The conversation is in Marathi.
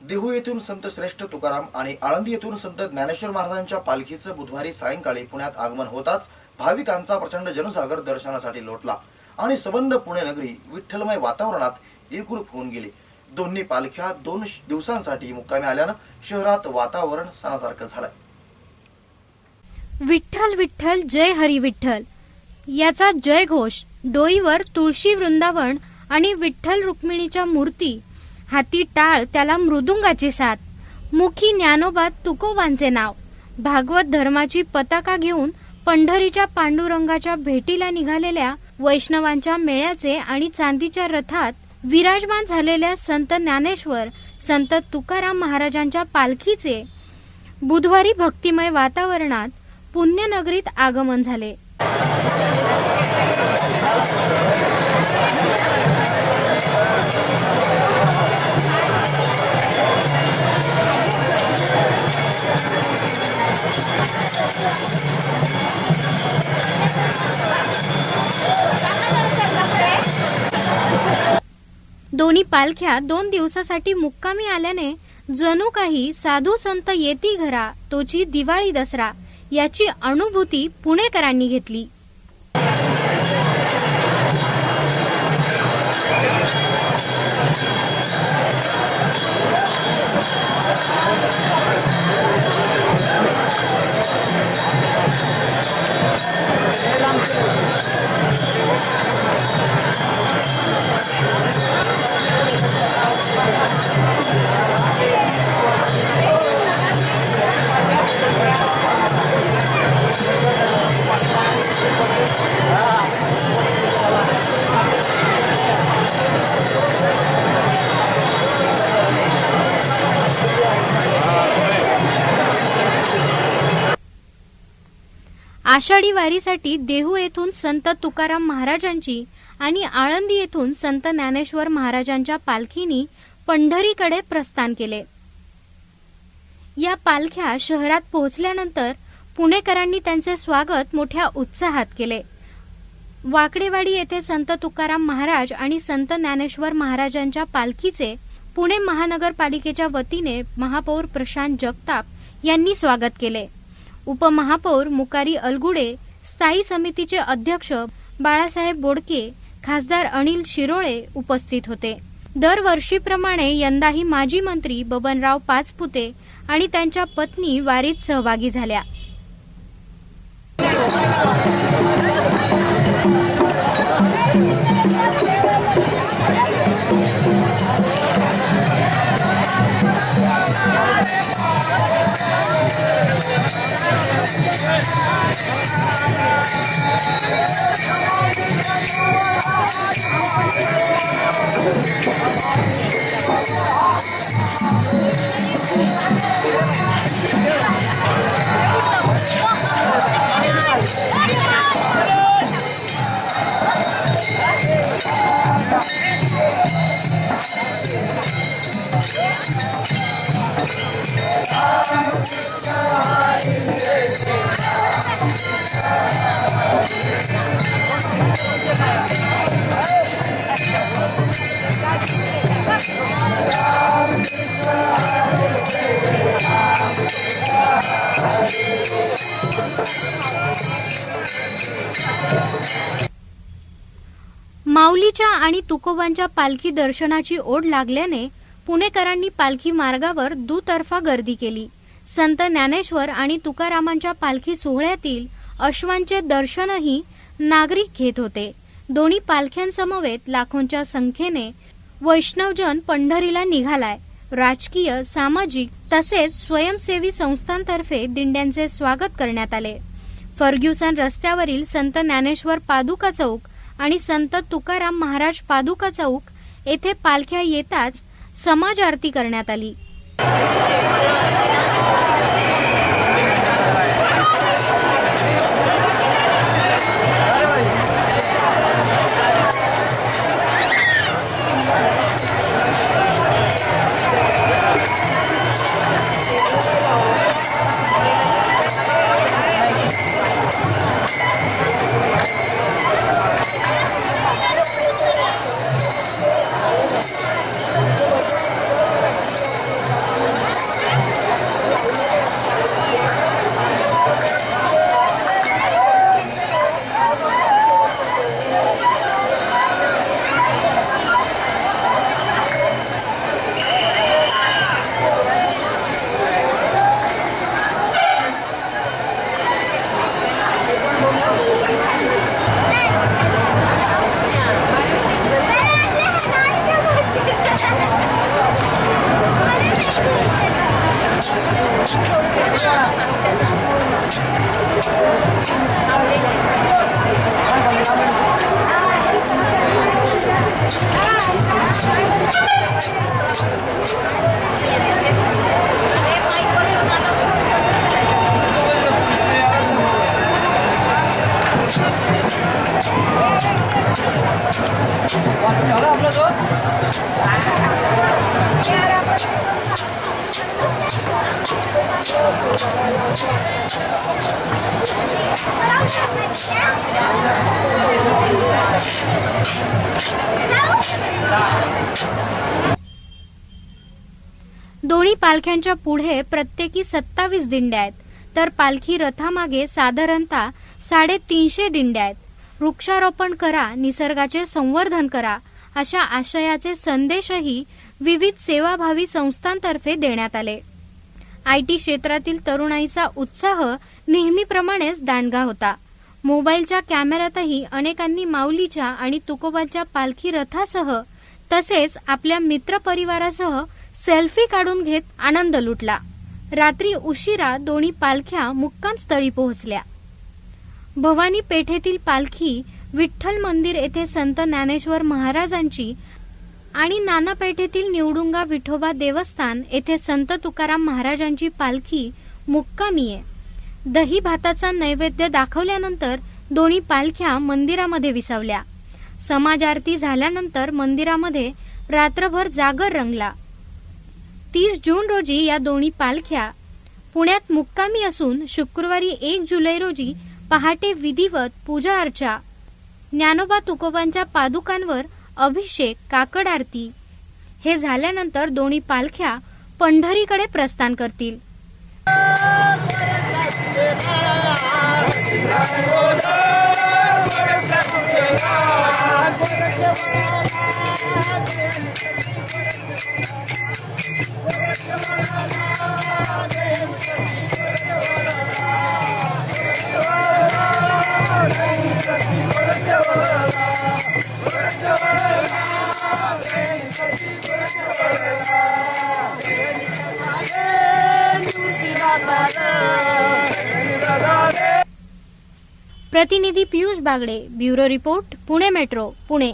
देहू येथून संत श्रेष्ठ तुकाराम आणि आळंदी येथून संत ज्ञानेश्वर महाराजांच्या पालखीचं बुधवारी सायंकाळी पुण्यात आगमन होताच भाविकांचा प्रचंड जनसागर दर्शनासाठी लोटला आणि सबंध पुणे नगरी विठ्ठलमय वातावरणात एकरूप होऊन गेली. दोन्ही पालख्या दोन दिवसांसाठी मुक्कामी आल्यानं शहरात वातावरण सणासारखं झालंय. विठ्ठल विठ्ठल जय हरी विठ्ठल. याचा जयघोष डोईवर तुळशी वृंदावन आणि विठ्ठल रुक्मिणीच्या मूर्ती हाती टाळ त्याला मृदुंगाची साथ. मुखी ज्ञानोबा तुकोबांचे नाव. भागवत धर्माची पताका घेऊन पंढरीच्या पांडुरंगाच्या भेटीला निघालेल्या वैष्णवांच्या मेळ्याचे आणि चांदीच्या रथात विराजमान झालेल्या संत ज्ञानेश्वर संत तुकाराम महाराजांच्या पालखीचे बुधवारी भक्तिमय वातावरणात पुण्यनगरीत आगमन झाले. दोन्ही पालख्या दोन दिवसासाठी मुक्कामी आल्याने जणू काही साधू संत येती घरा तोची दिवाळी दसरा याची अनुभूती पुणेकरांनी घेतली. आषाढी वारीसाठी देहू येथून संत तुकाराम महाराजांची आणि आळंदी येथून संत ज्ञानेश्वर महाराजांच्या पालखीनी पंढरीकडे प्रस्थान केले. या पालख्या शहरात पोहोचल्यानंतर पुणेकरांनी त्यांचे स्वागत मोठ्या उत्साहात केले. वाकडेवाडी येथे संत तुकाराम महाराज आणि संत ज्ञानेश्वर महाराजांच्या पालखीचे पुणे महानगरपालिकेच्या वतीने महापौर प्रशांत जगताप यांनी स्वागत केले. उपमहापौर मुकारी अलगुडे स्थायी समितीचे अध्यक्ष बाळासाहेब बोडके खासदार अनिल शिरोळे उपस्थित होते. दरवर्षीप्रमाणे यंदाही माजी मंत्री बबनराव पाचपुते आणि त्यांच्या पत्नी वारीत सहभागी झाल्या. Hey! माऊलीच्या आणि तुकोबांच्या पालखी दर्शनाची ओढ लागल्याने पुणेकरांनी पालखी मार्गावर दुतर्फा गर्दी केली. संत ज्ञानेश्वर आणि तुकारामांच्या पालखी सोहळ्यातील अश्वांचे दर्शनही नागरिक घेत होते. दोन्ही पालख्यांसमवेत लाखोंच्या संख्येने वैष्णवजन पंढरीला निघालाय. राजकीय सामाजिक तसेच स्वयंसेवी संस्थांतर्फे दिंड्यांचे स्वागत करण्यात आले. फर्ग्युसन रस्त्यावरील संत ज्ञानेश्वर पादुका चौक आणि संत तुकाराम महाराज पादुका चौक येथे पालख्या येताच समाज आरती करण्यात आली. दोन्ही पालख्यांच्या पुढे प्रत्येकी सत्तावीस दिंड्या आहेत. तर पालखी रथामागे साधारणतः साडेतीनशे दिंड्या आहेत. वृक्षारोपण करा निसर्गाचे संवर्धन करा अशा आशयाचे संदेशही विविध सेवाभावी संस्थांतर्फे देण्यात आले. आय टी क्षेत्रातील तरुणाईचा उत्साह नेहमीप्रमाणेच दांडगा होता. मोबाईलच्या कॅमेऱ्यातही अनेकांनी माऊलीच्या आणि तुकोबाच्या पालखी रथासह तसेच आपल्या मित्रपरिवारासह सेल्फी काढून घेत आनंद लुटला. रात्री उशिरा दोन्ही पालख्या मुक्कामस्थळी पोहोचल्या. भवानी पेठेतील पालखी विठ्ठल मंदिर येथे संत ज्ञानेश्वर महाराजांची आणि नाना पेठेतील निवडुंगा विठोबा देवस्थान येथे संत तुकाराम महाराजांची पालखी मुक्कामी आहे. दही भाताचा नैवेद्य दाखवल्यानंतर दोन्ही पालख्या मंदिरामध्ये विसावल्या. समाज आरती झाल्यानंतर मंदिरामध्ये रात्रभर जागर रंगला. तीस जून रोजी या दोन्ही पालख्या पुण्यात मुक्कामी असून शुक्रवारी एक जुलै रोजी पहाटे विधिवत पूजा अर्चा. ज्ञानोबा तुकोबांच्या पादुकांवर अभिषेक काकड आरती. हे झाल्यानंतर दोन्ही पालख्या पंढरीकडे प्रस्थान करतील. प्रतिनिधी Piyush Bagde bureau report Pune metro Pune.